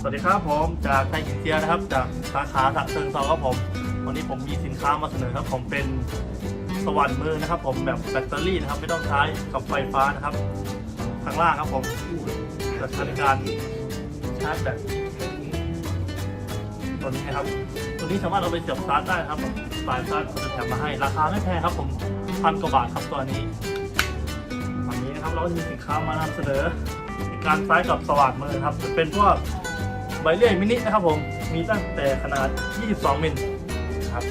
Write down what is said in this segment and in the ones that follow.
สวัสดีครับผมจากไทยอินเดียนะครับ จากสาขาสักเซิงเซาครับผม วันนี้ผมมีสินค้ามาเสนอครับ ผมเป็นสว่านมือนะครับ ผมแบบแบตเตอรี่นะครับไม่ต้องใช้กับไฟฟ้านะครับข้างล่างครับผมจะใช้ในการชาร์จแบตตัวนี้นะครับ ตัวนี้สามารถเอาไปเสียบชาร์จได้ครับสายชาร์จเขาจะแถมมาให้ราคาไม่แพงครับ ผมพันกว่าบาทครับตัวนี้วันนี้นะครับเราก็มีสินค้ามานำเสนอการคล้กับสว่านมือครับจะเป็นพวก บเลื่อยมินินะครับผม มีตั้งแต่ขนาด 22 มิลนะครับ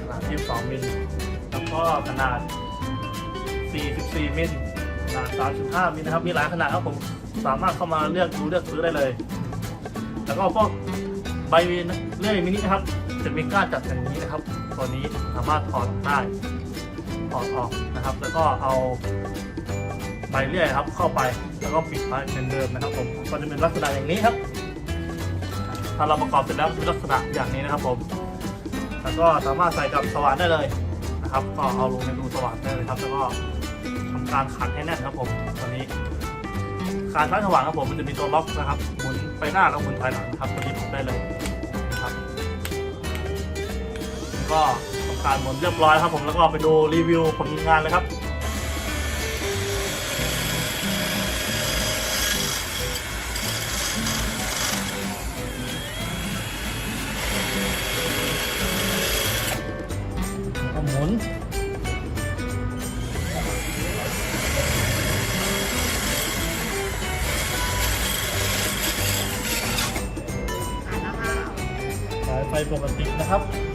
ขนาด 22 มิล แล้วก็ขนาด 44 มิล ขนาด 35 มิลนะครับ มีหลายขนาดครับผม สามารถเข้ามาเลือกดูเลือกซื้อได้เลย แล้วก็พวกใบเลื่อยมินินะครับ จะมีก้านจัดอย่างนี้นะครับ ตัวนี้สามารถถอดได้ ถอดออกนะครับ แล้วก็เอาใบเลื่อยครับเข้าไป แล้วก็ปิดไว้เหมือนเดิมนะครับผม ก็จะเป็นลักษณะอย่างนี้ครับ ถ้าเราประกอบเสร็จแล้วลักษณะอย่างนี้นะครับผมแล้วก็สามารถใส่กับสว่านได้เลยนะครับ ก็เอาลงในรูสว่านได้เลยครับ แล้วก็ทำการขันให้แน่นครับผมตัวนี้การใช้สว่านครับผมมันจะมีตัวล็อกนะครับหมุนไปหน้าแล้วหมุนถอยหลังนะครับตัวนี้ผมได้เลยนะครับก็ทำการหมุนเรียบร้อยครับผมแล้วก็ไปดูรีวิวผลงานเลยครับ ก็หมุนสายไฟปกตินะครับ